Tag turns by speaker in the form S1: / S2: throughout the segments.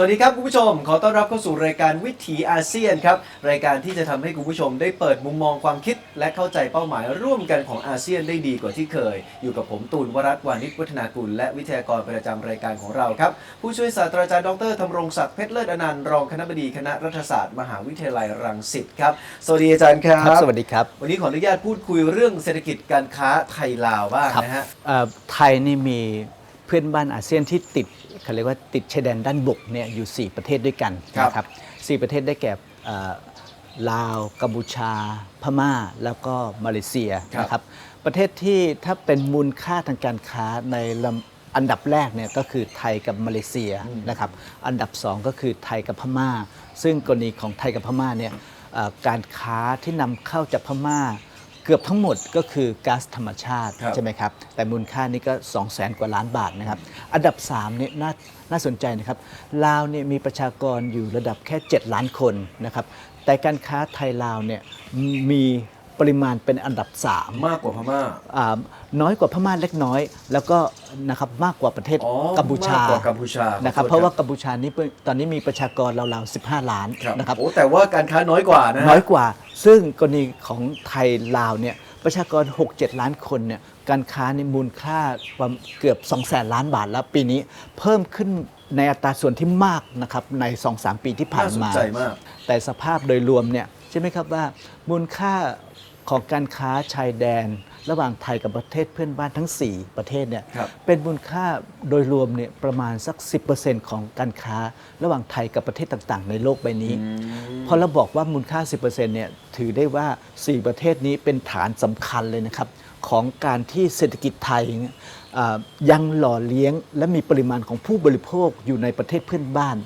S1: สวัสดีครับคุณผู้ชม ขอต้อนรับเข้าสู่รายการวิถีอาเซียนครับ รายการที่จะทำให้คุณผู้ชมได้เปิดมุมมองความคิด และเข้าใจเป้าหมายร่วมกันของอาเซียนได้ดีกว่าที่เคย อยู่กับผมตูนวรัตน์วานิชวัฒนากุลและวิทยากรประจำรายการของเราครับ ผู้ช่วยศาสตราจารย์ดรธำรงศักดิ์เพชรเลิศอนันต์รองคณบดีคณะรัฐศาสตร์ มหาวิทยาลัยรังสิตครับสวัสดีอาจารย์ครับ
S2: ครับสวัสดีครับ
S1: วันนี้ขออนุญาตพูดคุยเรื่องเศรษฐกิจการค้าไทยลาวบ้าง
S2: ครับ
S1: นะฮะ
S2: เอ่อไทยนี่มี เพื่อนบ้านอาเซียนที่ติดเขาเรียกว่าติดชายแดนด้านบกเนี่ยอยู่ 4 ประเทศด้วยกัน
S1: ครับ
S2: นะครับสประเทศได้แก่เอ่อลาว กัมพูชา พม่า แล้วก็มาเลเซียนะครับ ประเทศที่ถ้าเป็นมูลค่าทางการค้าในลำอันดับแรกเนี่ยก็คือไทยกับมาเลเซียนะครับ อันดับ2ก็คือไทยกับพม่า ซึ่งกรณีของไทยกับพม่าเนี่ยเอ่อการค้าที่นำเข้าจากพม่าเกือบทั้งหมดก็คือก๊าซธรรมชาติ
S1: ครับ
S2: ใช่ไหมครับ แต่มูลค่านี่ก็ 2 0 0แสนกว่าล้านบาทนะครับ อันดับ3เนี่ยน่าน่าสนใจนะครับลาวเนี่ยมีประชากรอยู่ระดับแค่ 7 ล้านคนนะครับ แต่การค้าไทยลาวเนี่ยมีปริมาณเป็นอันดับ3
S1: มากกว่าพม่า
S2: อ่าน้อยกว่าพม่าเล็กน้อย แล้วก็นะครับมากกว่าประเทศ
S1: อ๋อ
S2: กัมพูชามา
S1: กกว่ากัมพูชา
S2: นะครับ
S1: ขอโทษ
S2: เพราะว่า
S1: ครับ
S2: กัมพูชานี่ตอนนี้มีประชากรราวๆ15 ล้าน
S1: ครับ
S2: นะครับ
S1: โอ้แต่ว่าการค้าน้อยกว่านะฮะ
S2: น้อยกว่า ซึ่งกรณีของไทยลาวเนี่ยประชากร 6-7 ล้านคนเนี่ยการค้าในมูลค่าประมาณเกือบ 2 0 0แสนล้านบาทแล้วปีนี้เพิ่มขึ้นในอัตราส่วนที่มากนะครับใน 2-3 ปีที่ผ่าน
S1: น่าสน
S2: มา
S1: ใจมาก
S2: แต่สภาพโดยรวมเนี่ยใช่ไหมครับว่ามูลค่าของการค้าชายแดน ระหว่างไทยกับประเทศเพื่อนบ้านทั้ง 4 ประเทศเนี่ย
S1: ครับ
S2: เป็นมูลค่าโดยรวมเนี่ยประมาณสัก 10%ของการค้า ระหว่างไทยกับประเทศต่างๆ ในโลกใบนี้พอเราบอกว่ามูลค่า 10%เนี่ยถือได้ว่า 4 ประเทศนี้เป็นฐานสำคัญเลยนะครับของการที่เศรษฐกิจไทยเนี่ยอ่ายังหล่อเลี้ยง และมีปริมาณของผู้บริโภคอยู่ในประเทศเพื่อนบ้าน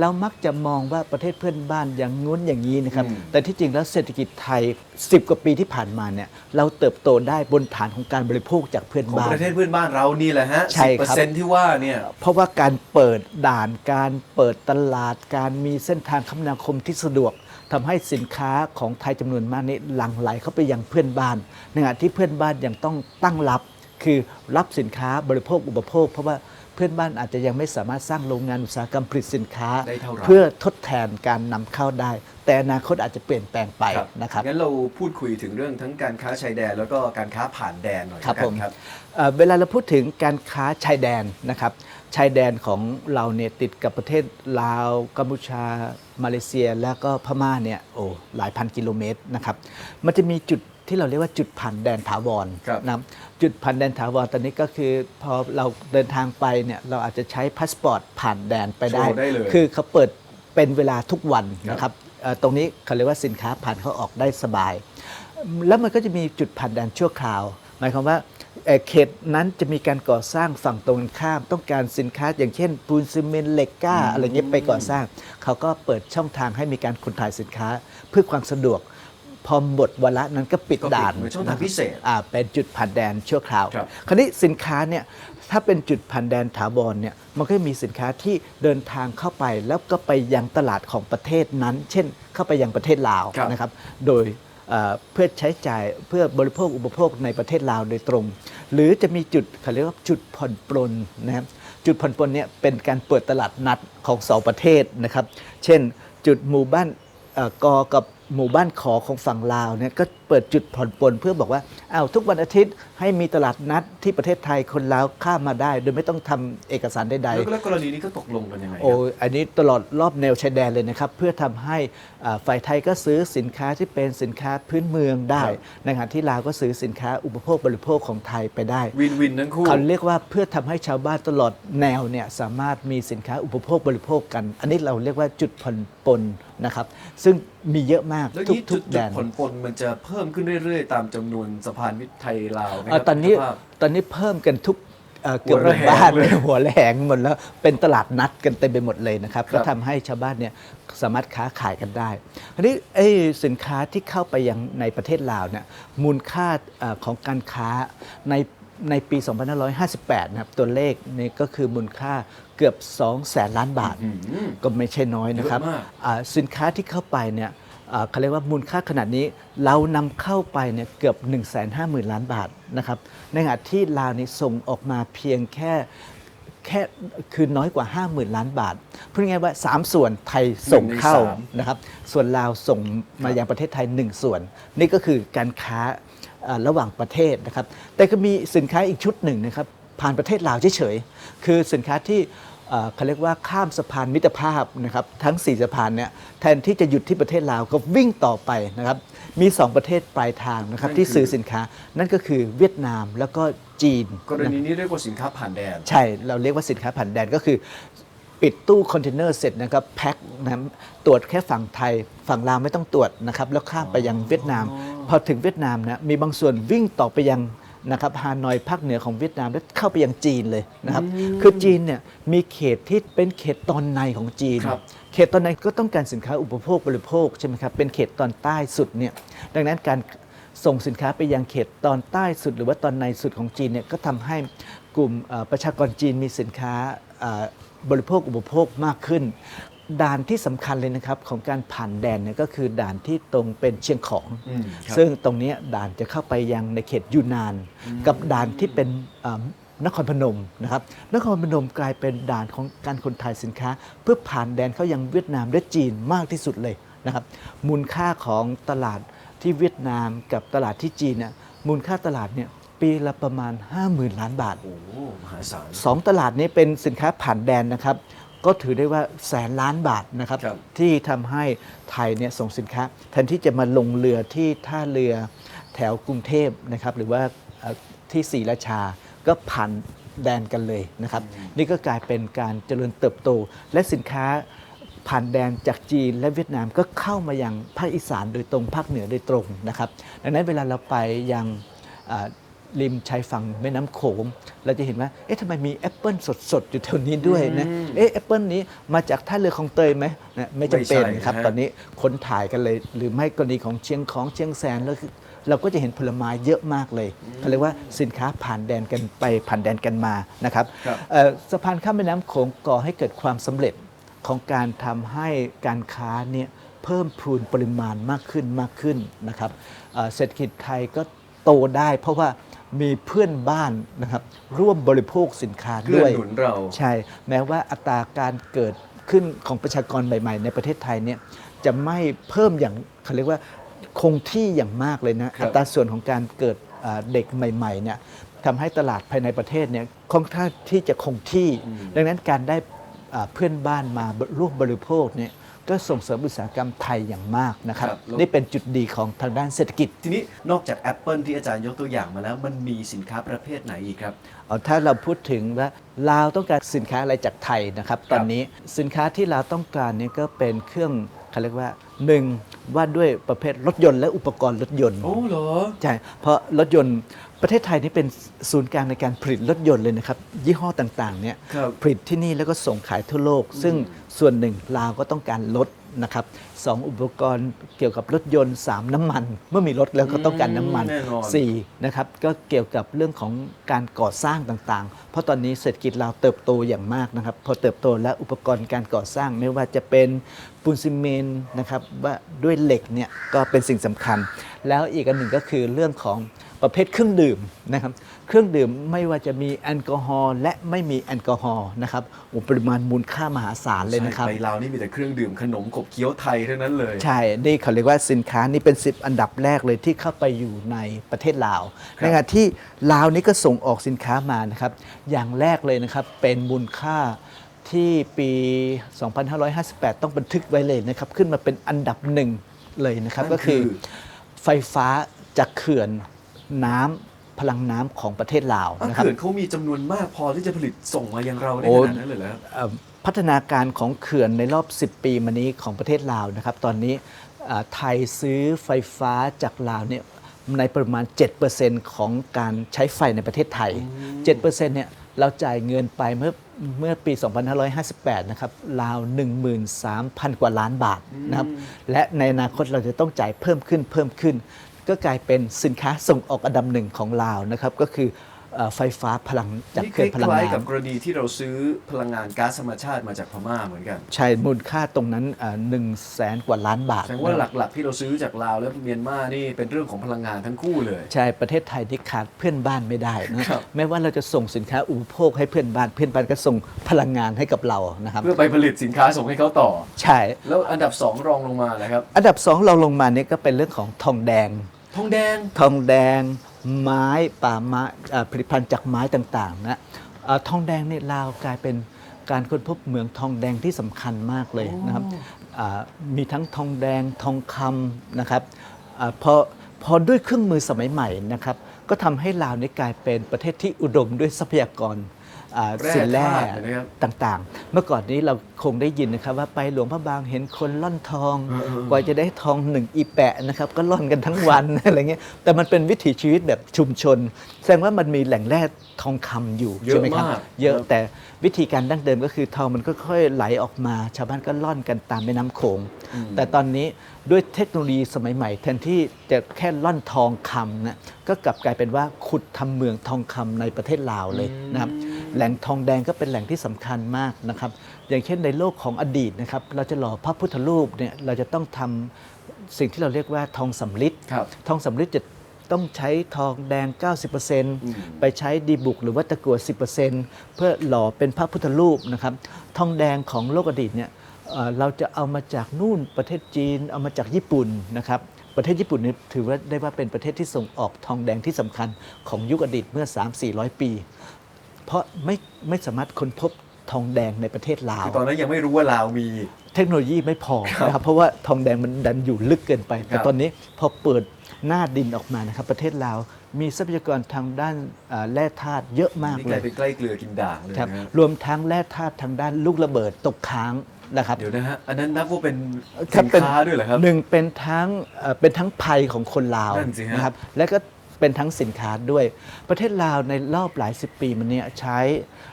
S2: เรามักจะมองว่าประเทศเพื่อนบ้านอย่างงู้นอย่างนี้นะครับ
S1: อืม
S2: แต่ที่จริงแล้วเศรษฐกิจไทย 10 กว่าปีที่ผ่านมาเนี่ยเราเติบโตได้บนฐานของการบริโภคจากเพื่อน
S1: ของ
S2: บ้าน
S1: ประเทศเพื่อนบ้านเรานี่แหละฮะ
S2: ใช่
S1: สิบเปอ
S2: ครั
S1: ร์
S2: บ
S1: เซ็นต์ที่ว่าเนี่ย
S2: เพราะว่าการเปิดด่านการเปิดตลาดการมีเส้นทางคมนาคมที่สะดวกทำให้สินค้าของไทยจำนวนมากนี้หลั่งไหลเข้าไปยังเพื่อนบ้านในขณะที่เพื่อนบ้านยังต้องตั้งรับ คือรับสินค้าบริโภคอุปโภค เพราะว่า เพื่อนบ้านอาจจะยังไม่สามารถสร้างโรงงานอุตสาหกรรมผลิตสินค้า
S1: ได้เท่าเรา
S2: เพื่อทดแทนการนำเข้าได้ แต่อนาคตอาจจะเปลี่ยนแปลงไปนะครับ
S1: งั้นเราพูดคุยถึงเรื่องทั้งการค้าชายแดน แล้วก็การค้าผ่านแดนหน่อย
S2: ครับ
S1: แล้ว
S2: ผ
S1: กั
S2: ม
S1: นครับ
S2: เอ่อเวลาเราพูดถึงการค้าชายแดนนะครับ ชายแดนของเราเนี่ยติดกับประเทศลาว กัมพูชา มาเลเซีย แล้วก็พม่าเนี่ยโอ้หลายพันกิโลเมตรนะครับ มันจะมีจุด ที่เราเรียกว่าจุดผ่านแดนถาวร
S1: ครับ
S2: นะจุดผ่านแดนถาวรตอนนี้ก็คือพอเราเดินทางไปเนี่ยเราอาจจะใช้พาสปอร์ตผ่านแดนไปได้
S1: โชว์ได้เลย
S2: คือเขาเปิดเป็นเวลาทุกวัน
S1: ครับ
S2: นะครับเอ่อตรงนี้เขาเรียกว่าสินค้าผ่านเข้าออกได้สบาย แล้วมันก็จะมีจุดผ่านแดนชั่วคราว หมายความว่าเอ่อเขตนั้นจะมีการก่อสร้างฝั่งตรงกันข้าม ต้องการสินค้าอย่างเช่น ปูนซีเมนต์เหล็กกล้าอะไรเงี้ยไปก่อสร้าง เขาก็เปิดช่องทางให้มีการขนถ่ายสินค้าเพื่อความสะดวก พอหมดวาระนั้นก็ปิด
S1: ก็ปิด
S2: ด่าน
S1: เหมือนช่องทางพิเศษ
S2: อ่าเป็นจุดผ่านแดนชั่วคราว
S1: ครับ
S2: คราวนี้สินค้าเนี่ยถ้าเป็นจุดผ่านแดนถาวรเนี่ยมันก็มีสินค้าที่เดินทางเข้าไปแล้วก็ไปยังตลาดของประเทศนั้น เช่น เข้าไปยังประเทศลาว
S1: ครับ
S2: นะครับ โดยเอ่อเพื่อใช้จ่ายเพื่อบริโภคอุปโภคในประเทศลาวโดยตรง หรือจะมีจุดเขาเรียกว่าจุดผ่อนปลนนะครับจุดผ่อนปลนเนี่ยเป็นการเปิดตลาดนัดของสองประเทศนะครับ เช่น จุดหมู่บ้านเอ่อกอกับ หมู่บ้านขอของฝั่งลาวเนี่ยก็เปิดจุดผ่อนปลนเพื่อบอกว่าอ้าวทุกวันอาทิตย์ให้มีตลาดนัดที่ประเทศไทยคนลาวข้ามมาได้ โดยไม่ต้องทำเอกสารใด
S1: แล้ว
S2: ๆ
S1: แล้วกรณีนี้ก็ตกลงกันยังไงค
S2: โอ้
S1: รับ
S2: อันนี้ตลอดรอบแนวชายแดนเลยนะครับ เพื่อทำให้อ่าฝ่ายไทยก็ซื้อสินค้าที่เป็นสินค้าพื้นเมืองได้
S1: ครับ
S2: ในขณะที่ลาวก็ซื้อสินค้าอุปโภคบริโภคของไทยไปได้
S1: วินวินทั้งคู่
S2: เขาเรียกว่าเพื่อทำให้ชาวบ้านตลอดแนวเนี่ยสามารถมีสินค้าอุปโภคบริโภคกัน อันนี้เราเรียกว่าจุดผ่อนปลนนะครับ ซึ่งมีเยอะมาก
S1: แล้ว
S2: ทุก
S1: นี้
S2: ทุ
S1: จุ
S2: ก
S1: ด
S2: แด
S1: จุด
S2: น
S1: ผลปนมันจะเพิ่มขึ้นเรื่อยๆ ตามจำนวนสะพานมิตรไทยลาวไหมค
S2: เอ่
S1: รั
S2: อบตอนนี้
S1: สภาพ
S2: ตอนนี้เพิ่มกันทุกเอ่อเกือบ
S1: หั
S2: ห
S1: ว
S2: มู่
S1: ระแหง
S2: บ้าน
S1: เลย
S2: หัวระแหงหมดแล้วเป็นตลาดนัดกันเต็มไปหมดเลยนะครับ
S1: ครับ
S2: ก็ทำให้ชาวบ้านเนี่ยสามารถค้าขายกันได้ทีนี้ไอ้สินค้าที่เข้าไปยังในประเทศลาวเนี่ยมูลค่าเอ่อของการค้าในในปี 2558 นะครับตัวเลขนี่ก็คือมูลค่าเกือบ2แสนล้านบาท
S1: อืม
S2: ก็ไม่ใช่น้อยนะครับ
S1: เยอะมาก
S2: อ่าสินค้าที่เข้าไปเนี่ยอ่า เขาเรียกว่ามูลค่าขนาดนี้เรานำเข้าไปเนี่ยเกือบ 1 5 0 0 0 0 ล้านบาทนะครับในขณะที่ลาวนี่ส่งออกมาเพียงแค่แค่คือน้อยกว่า 50,000 ล้านบาทพูดง่ายๆว่า 3 ส่วนไทยส่งเข้า
S1: หนึ่งในสาม
S2: นะครับส่วนลาวส่งมายังประเทศไทย 1 ส่วน นี่ก็คือการค้าอ่าระหว่างประเทศนะครับแต่ก็มีสินค้าอีกชุดหนึ่งนะครับผ่านประเทศลาวเฉยๆคือสินค้าที่ เอ่อเขาเรียกว่าข้ามสะพานมิตรภาพนะครับทั้ง 4 สะพานเนี่ยแทนที่จะหยุดที่ประเทศลาวก็วิ่งต่อไปนะครับมี 2 ประเทศปลายทางนะครับ
S1: นั่น
S2: ที่ซื้อ
S1: คือ
S2: สินค้านั่นก็คือเวียดนามแล้วก็จีน
S1: กรณีนี้เรียกว่าสินค้าผ่านแดน
S2: ใช่เราเรียกว่าสินค้าผ่านแดนก็คือ ปิดตู้คอนเทนเนอร์เสร็จนะครับแพ็คนะตรวจแค่ฝั่งไทย ฝั่งลาวไม่ต้องตรวจนะครับแล้วข้ามไปยังเวียดนาม พอถึงเวียดนามนะมีบางส่วนวิ่งต่อไปยัง นะครับฮานอยภาคเหนือของเวียดนามแล้วเข้าไปยังจีนเลยนะครับคือจีนเนี่ยมีเขตที่เป็นเขตตอนในของจีน
S1: ครับ
S2: เขตตอนในก็ต้องการสินค้าอุปโภคบริโภคใช่ไหมครับเป็นเขตตอนใต้สุดเนี่ยดังนั้นการส่งสินค้าไปยังเขตตอนใต้สุด หรือว่าตอนในสุดของจีนเนี่ยก็ทำให้กลุ่มเอ่อประชากรจีนมีสินค้าเอ่อบริโภคอุปโภคมากขึ้น ด่านที่สำคัญเลยนะครับของการผ่านแดนเนี่ยก็คือด่านที่ตรงเป็นเชียงของ
S1: อืมครับ
S2: ซึ่งตรงเนี้ยด่านจะเข้าไปยังในเขตยูนาน กับด่านที่เป็นเอ่อนครพนมนะครับนครพนมกลายเป็นด่านของการคนถ่ายสินค้า เพื่อผ่านแดนเข้ายังเวียดนามและจีนมากที่สุดเลยนะครับมูลค่าของตลาดที่เวียดนามกับตลาดที่จีนเนี่ยมูลค่าตลาดเนี่ยปีละประมาณ 50,000 ล้านบาท
S1: โอ้โหมหาศาล
S2: สองตลาดนี้เป็นสินค้าผ่านแดนนะครับ ก็ถือได้ว่าแสนล้านบาทนะครับ
S1: ครับ
S2: ที่ทำให้ไทยเนี่ยส่งสินค้า แทนที่จะมาลงเรือที่ท่าเรือแถวกรุงเทพนะครับ หรือว่าเอ่อที่ศรีราชาก็ผ่านแดนกันเลยนะครับ นี่ก็กลายเป็นการเจริญเติบโต และสินค้าผ่านแดนจากจีนและเวียดนามก็เข้ามายังภาคอีสานโดยตรงภาคเหนือโดยตรงนะครับ ดังนั้นเวลาเราไปยังอ่า ริมชายฝั่งแม่น้ำโขง เราจะเห็นว่า เอ๊ะทำไมมีแอปเปิลสดๆ อยู่แถวนี้ด้วยนะ
S1: อืม
S2: เอ๊ะแอปเปิลนี้มาจากท่าเรือของเตยไหมนะไม่จำเป็น
S1: ไม่ใช่
S2: ครับ
S1: นะฮะ
S2: ตอนนี้คนถ่ายกันเลย หรือไม่กรณีของเชียงของเชียงแสนแล้วคือเราก็จะเห็นผลไม้เยอะมากเลยเขาเรียกว่าสินค้าผ่านแดนกันไปผ่านแดนกันมานะครับ
S1: ครับ
S2: เอ่อสะพานข้ามแม่น้ำโขงก่อให้เกิดความสำเร็จของการทำให้การค้าเนี่ยเพิ่มพูนปริมาณมากขึ้นมากขึ้นนะครับเอ่อเศรษฐกิจไทยก็โตได้เพราะว่า มีเพื่อนบ้านนะครับร่วมบริโภคสินค้า
S1: เกื้
S2: ด้
S1: อ
S2: วย
S1: หนุนเรา
S2: ใช่ แม้ว่าอัตราการเกิดขึ้นของประชากรใหม่ ๆ ในประเทศไทยเนี่ยจะไม่เพิ่มอย่างเขาเรียกว่าคงที่อย่างมากเลยนะ
S1: ครับ
S2: อัตราส่วนของการเกิดอ่าเด็กใหม่ๆเนี่ยทำให้ตลาดภายในประเทศเนี่ยค่อนข้างที่จะคงที่ ดังนั้นการได้อ่าเพื่อนบ้านมาร่วมบริโภคเนี่ย ก็ส่งเสริมอุตสาหกรรมไทยอย่างมากนะครับ
S1: ครับแล้ว
S2: นี่เป็นจุดดีของทางด้านเศรษฐกิจ
S1: ทีนี้นอกจาก Apple ที่อาจารย์ยกตัวอย่างมาแล้ว มันมีสินค้าประเภทไหนอีกครับ
S2: เอาถ้าเราพูดถึงว่าลาวต้องการสินค้าอะไรจากไทยนะครับ ตอนนี้สินค้าที่ลาวต้องการเนี่ยก็เป็นเครื่องเขาเรียกว่าหนึ่งว่าด้วยประเภทรถยนต์และอุปกรณ์รถยนต์
S1: โอ้เหรอ
S2: ใช่เพราะรถยนต์ ประเทศไทยนี่เป็นศูนย์กลางในการผลิตรถยนต์เลยนะครับ ยี่ห้อต่างๆเนี่ย
S1: ครับ
S2: ผลิตที่นี่แล้วก็ส่งขายทั่วโลก ซึ่งส่วนหนึ่งลาวก็ต้องการรถนะครับสองอุปกรณ์เกี่ยวกับรถยนต์ 3 น้ำมัน เมื่อมีรถแล้วก็ต้องการน้ำมัน
S1: แน่นอน
S2: สี่นะครับก็เกี่ยวกับเรื่องของการก่อสร้างต่างๆ เพราะตอนนี้เศรษฐกิจเราวเติบโตอย่างมากนะครับพอเติบโตแล้วอุปกรณ์การก่อสร้างไม่ว่าจะเป็นปูนซีเมนต์นะครับว่าด้วยเหล็กเนี่ยก็เป็นสิ่งสำคัญ แล้วอีกอันหนึ่งก็คือเรื่องของ ประเภทเครื่องดื่มนะครับ เครื่องดื่มไม่ว่าจะมีแอลกอฮอล์และไม่มีแอลกอฮอล์นะครับโอ้ปริมาณมูลค่ามหาศาลเลยนะครับ
S1: ใช่ไปลาวนี่มีแต่เครื่องดื่มขนมขบเคี้ยวไทยทั้งนั้นเลย
S2: ใช่ นี่เขาเรียกว่าสินค้านี่เป็น 10 อันดับแรกเลยที่เข้าไปอยู่ในประเทศลาว
S1: ครับ
S2: ในขณะที่ลาวนี่ก็ส่งออกสินค้ามานะครับ อย่างแรกเลยนะครับเป็นมูลค่าที่ปี 2558 ต้องบันทึกไว้เลยนะครับ ขึ้นมาเป็นอันดับหนึ่งเลยนะครับ
S1: นั่น
S2: ก็คือ
S1: คือ
S2: ไฟฟ้าจากเขื่อน น้ำพลังน้ำของประเทศลาว
S1: อะ
S2: นะครับ
S1: เขื่อนเขามีจำนวนมากพอที่จะผลิตส่งมายังเราได้
S2: โอ้
S1: ขนาดนั้นเลยเหรอครับ
S2: เอ่อพัฒนาการของเขื่อนในรอบ 10 ปีมานี้ของประเทศลาวนะครับ ตอนนี้เอ่อไทยซื้อไฟฟ้าจากลาวเนี่ยในประมาณ 7%ของการใช้ไฟในประเทศไทย 7%เนี่ยเราจ่ายเงินไปเมื่อเมื่อปี 2558 นะครับลาว 13,000 กว่าล้านบาทนะครับ และในอนาคตเราจะต้องจ่ายเพิ่มขึ้นเพิ่มขึ้น ก็กลายเป็นสินค้าส่งออกอันดับหนึ่งของลาวนะครับก็คือเอ่อไฟฟ้าพลังจาก
S1: นี่ค
S2: เขื่อนพลัง
S1: ล้ายๆ
S2: น้ำ
S1: กับกรณีที่เราซื้อพลังงานก๊าซธรรมชาติมาจากพม่าเหมือนกัน
S2: ใช่มูลค่าตรงนั้นหนึ่งแสนกว่าล้านบาท
S1: แสดงว่า
S2: นะครับ
S1: หลักๆ ที่เราซื้อจากลาวและเมียนมานี่เป็นเรื่องของพลังงานทั้งคู่เลย
S2: ใช่ประเทศไทยที่ขาดเพื่อนบ้านไม่ได้นะครับแม้ว่าเราจะส่งสินค้าอุปโภคให้เพื่อนบ้านเพื่อนบ้านก็ส่งพลังงานให้กับเรานะครับ
S1: เพื่อไปผลิตสินค้าส่งให้เขาต่อ
S2: ใช่
S1: แล้วอันดับ 2 รองลงมานะครับ
S2: อันดับสองเราลงมาเนี่ยก็เป็นเรื่องของทองแดง
S1: ทองแดง
S2: ทองแดงไม้ป่าไม้อ่าผลิตภัณฑ์จากไม้ต่างๆนะอ่าทองแดงเนี่ยลาวกลายเป็นการค้นพบเหมืองทองแดงที่สำคัญมากเลยนะครับอ่ามีทั้งทองแดงทองคำนะครับอาพอพอด้วยเครื่องมือสมัยใหม่นะครับ ก็ทำให้ลาวนี่กลายเป็นประเทศที่อุดมด้วยทรัพยากรอ่า
S1: แร่
S2: สินแร่
S1: ธาตุนะครับ
S2: ต่างๆ เมื่อก่อนนี้เราคงได้ยินนะครับว่าไปหลวงพระบางเห็นคนล่อนทอง
S1: เออเออ
S2: กว่าจะได้ทองหนึ่งอีแปะนะครับก็ล่อนกันทั้งวันอะไรเงี้ยแต่มันเป็นวิถีชีวิตแบบชุมชน แสดงว่ามันมีแหล่งแร่ทองคำอยู่
S1: เยอะ
S2: ใช่ไหมครับ
S1: มาก
S2: เยอะ
S1: ครับ
S2: แต่วิธีการดั้งเดิมก็คือทองมันก็ค่อยไหลออกมา ชาวบ้านก็ล่อนกันตามแม่น้ำโขงแต่ตอนนี้ด้วยเทคโนโลยีสมัยใหม่ แทนที่จะแค่ล่อนทองคำนะก็กลับกลายเป็นว่าขุดทำเมืองทองคำในประเทศลาวเลยนะครับ แหล่งทองแดงก็เป็นแหล่งที่สำคัญมากนะครับ อย่างเช่นในโลกของอดีตนะครับ เราจะหล่อพระพุทธรูปเนี่ยเราจะต้องทำสิ่งที่เราเรียกว่าทองสำริด
S1: ครับ
S2: ทองสำริดจะต้องใช้ทองแดง 90%ไปใช้ดีบุกหรือว่าตะกั่ว10%เพื่อหล่อเป็นพระพุทธรูปนะครับ ทองแดงของโลกอดีตเนี่ยเอ่อเราจะเอามาจากนู่นประเทศจีน เอามาจากญี่ปุ่นนะครับ ประเทศญี่ปุ่นเนี่ยถือว่าได้ว่าเป็นประเทศที่ส่งออกทองแดงที่สำคัญของยุคอดีตเมื่อ 3-400 ปี เพราะไม่ไม่สามารถค้นพบทองแดงในประเทศลาว
S1: คือตอนนั้นยังไม่รู้ว่าลาวมี
S2: เทคโนโลยีไม่พอนะครับเพราะว่าทองแดงมันดันอยู่ลึกเกินไป แต่
S1: ครับ
S2: ตอนนี้พอเปิดหน้าดินออกมานะครับ ประเทศลาวมีทรัพยากรทางด้านอ่าแร่ธาตุเยอะมาก
S1: นี่ก
S2: เล
S1: ลาย
S2: ย
S1: เป็นใกล้เกลือกินด่างเลย
S2: ครับ
S1: นะฮะ
S2: รวมทั้งแร่ธาตุทางด้านลูกระเบิดตกค้างนะครับ
S1: เดี๋ยวนะฮะ อันนั้นนับว่าเป็น
S2: ครั
S1: สิ
S2: บ
S1: น
S2: เป็น
S1: ค้าด้วยเหรอครับ
S2: หนึ่งเป็นทั้งเอ่อเป็นทั้งภัยของคนลาว
S1: นั่นสิฮะ
S2: นะครับและก็ เป็นทั้งสินค้าด้วย ประเทศลาวในรอบหลายสิบปีมันเนี่ยใช้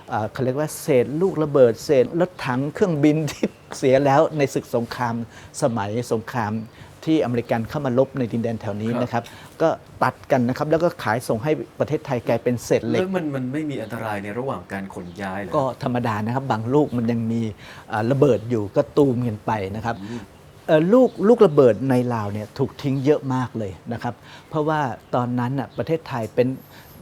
S2: เอ่อเขาเรียกว่าเศษลูกระเบิด เศษรถถังเครื่องบินที่เสียแล้วในศึกสงครามสมัยสงครามที่อเมริกันเข้ามาลบในดินแดนแถวนี้นะครับ ก็ตัดกันนะครับ แล้วก็ขายส่งให้ประเทศไทยกลายเป็นเศษเหล็
S1: แล้
S2: ก
S1: วมันมันไม่มีอันตรายในระหว่างการขนย้ายเหรอ
S2: ก็ธรรมดานะครับ บางลูกมันยังมีอ่าระเบิดอยู่ก็ตูมกันไปนะครับเอ่อ ลูกลูกระเบิดในลาวเนี่ยถูกทิ้งเยอะมากเลยนะครับ เพราะว่าตอนนั้นน่ะประเทศไทยเป็น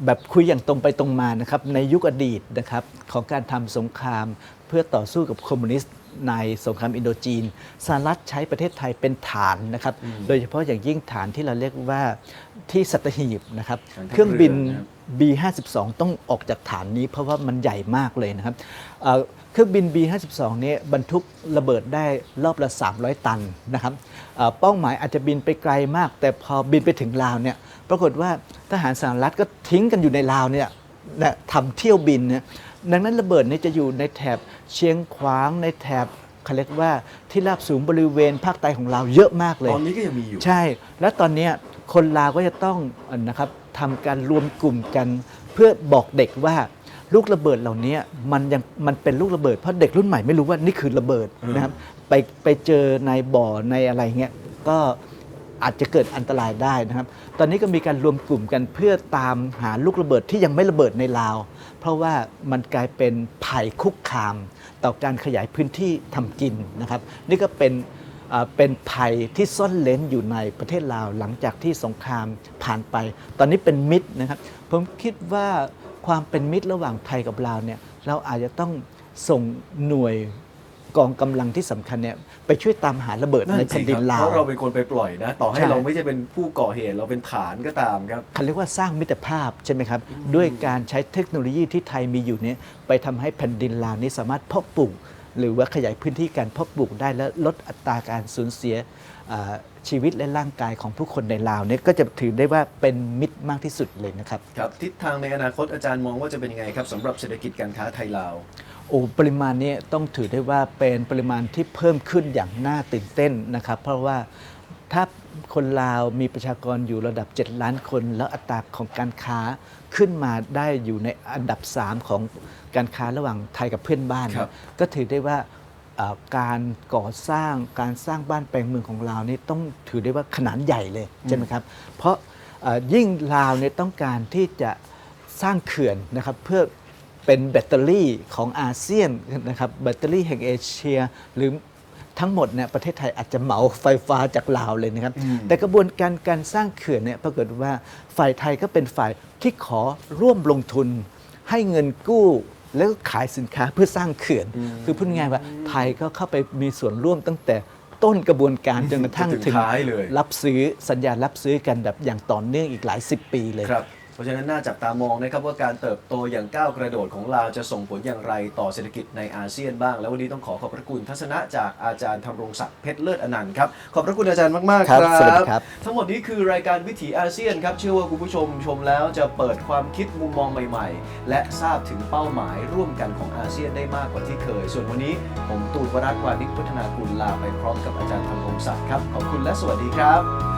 S2: แบบคุยอย่างตรงไปตรงมานะครับในยุคอดีตนะครับของการทำสงครามเพื่อต่อสู้กับคอมมิวนิสต์ในสงครามอินโดจีนสหรัฐใช้ประเทศไทยเป็นฐานนะครับ โดยเฉพาะอย่างยิ่งฐานที่เราเรียกว่าที่สัตหีบนะครับ
S1: ฐานทัพ
S2: เครื่องบิน
S1: เรือนะครับ
S2: B52 ต้องออกจากฐานนี้เพราะว่ามันใหญ่มากเลยนะครับ เอ่อเครื่องบิน B52 เนี่ยบรรทุกระเบิดได้รอบละ 300 ตันนะครับเอ่อเป้าหมายอาจจะบินไปไกลมาก แต่พอบินไปถึงลาวเนี่ยปรากฏว่าทหารสหรัฐก็ทิ้งกันอยู่ในลาวเนี่ยนะทำเที่ยวบินเนี่ยดังนั้นระเบิดเนี่ยจะอยู่ในแถบเชียงขวางในแถบเขาเรียกว่าที่ราบสูงบริเวณภาคใต้ของเราเยอะมากเลย
S1: ตอนนี้ก็ยังมีอยู่
S2: ใช่ และตอนเนี้ยคนลาวก็จะต้องเอ่อนะครับทำการรวมกลุ่มกัน เพื่อบอกเด็กว่า ลูกระเบิดเหล่านี้มันยังมันเป็นลูกระเบิดเพราะเด็กรุ่นใหม่ไม่รู้ว่านี่คือระเบิดนะครับไปไปเจอในบ่อในอะไรเงี้ยก็อาจจะเกิดอันตรายได้นะครับ ตอนนี้ก็มีการรวมกลุ่มกันเพื่อตามหาลูกระเบิดที่ยังไม่ระเบิดในลาว เพราะว่ามันกลายเป็นภัยคุกคาม ต่อการขยายพื้นที่ทำกินนะครับ นี่ก็เป็นอ่าเป็นภัยที่ซ่อนเลนอยู่ในประเทศลาวหลังจากที่สงครามผ่านไป ตอนนี้เป็นมิตรนะครับ ผมคิดว่า ความเป็นมิตรระหว่างไทยกับลาวเนี่ยเราอาจจะต้องส่งหน่วยกองกำลังที่สำคัญเนี่ยไปช่วยตามหาระเบิดในแผ่นดินลา
S1: เพ
S2: ว
S1: ราะเราเป็นคนไปปล่อยนะ ต่อให้
S2: ใช่
S1: เราไม่ใช่เป็นผู้ก่อเหตุเราเป็นฐานก็ตามครับ
S2: เขาเรียกว่าสร้างมิตรภาพใช่ไหมครับ ด้วยการใช้เทคโนโลยีที่ไทยมีอยู่เนี่ยไปทำให้แผ่นดินลาวนี้สามารถเพาะปลูก หรือว่าขยายพื้นที่การเพาะปลูกได้และลดอัตราการสูญเสียอ่า ชีวิตและร่างกายของผู้คนในลาวเนี่ยก็จะถือได้ว่าเป็นมิตรมากที่สุดเลยนะครับ
S1: ครับทิศทางในอนาคตอาจารย์มองว่าจะเป็นยังไงครับสำหรับเศรษฐกิจการค้าไทยลาว
S2: โอ้ปริมาณนี้ต้องถือได้ว่าเป็นปริมาณที่เพิ่มขึ้นอย่างน่าตื่นเต้นนะครับ เพราะว่าถ้าคนลาวมีประชากรอยู่ระดับ 7 ล้านคน แล้วอัตราของการค้าขึ้นมาได้อยู่ในอันดับ 3 ของการค้าระหว่างไทยกับเพื่อนบ้าน
S1: ครับ
S2: ก็ถือได้ว่าเอ่อ การก่อสร้างการสร้างบ้านแปลงเมืองของลาวนี่ต้องถือได้ว่าขนาดใหญ่เลยใช่ไหมครับ เพราะเอ่อยิ่งลาวเนี่ยต้องการที่จะสร้างเขื่อนนะครับเพื่อเป็นแบตเตอรี่ของอาเซียนนะครับแบตเตอรี่แห่งเอเชีย หรือทั้งหมดเนี่ยประเทศไทยอาจจะเหมาไฟฟ้าจากลาวเลยนะครับ
S1: อืม
S2: แต่กระบวนการการสร้างเขื่อนเนี่ยปรากฏว่าฝ่ายไทยก็เป็นฝ่ายที่ขอร่วมลงทุนให้เงินกู้ แล้วก็ขายสินค้าเพื่อสร้างเขื่อน คือพูดง่ายๆว่าไทยก็เข้าไปมีส่วนร่วมตั้งแต่ต้นกระบวนการจนกระทั่ง
S1: จนถึ
S2: ถึ
S1: ง
S2: ง
S1: ท้ายเลย
S2: รับซื้อสัญญารับซื้อกันแบบอย่างต่อเนื่องอีกหลายสิบปีเลย
S1: ครับเพ ราะฉะนั้นน่าจับตามองนะครับว่าการเติบโตอย่างก้าวกระโดดของลาวจะส่งผลอย่างไรต่อเศรษฐกิจในอาเซียนบ้าง แล้ววันนี้ต้องขอขอบพระคุณทัศนะจากอาจารย์ธำรงศักดิ์เพชรเลิศอนันต์ครับขอบพระคุณอาจารย์มากๆค
S2: ครั
S1: รับบ
S2: สวัสดีครับ
S1: ทั้งหมดนี้คือรายการวิถีอาเซียนครับเชื่อว่าคุณผู้ชมชมแล้วจะเปิดความคิดมุมมองใหม่ ๆ และทราบถึงเป้าหมายร่วมกันของอาเซียนได้มากกว่าที่เคย ส่วนวันนี้ผมตูนวรัตน์วานิชพัฒนากุลลาไปพร้อมกับอาจารย์ธำรงศักดิ์ครับขอบคุณและสวัสดีครับ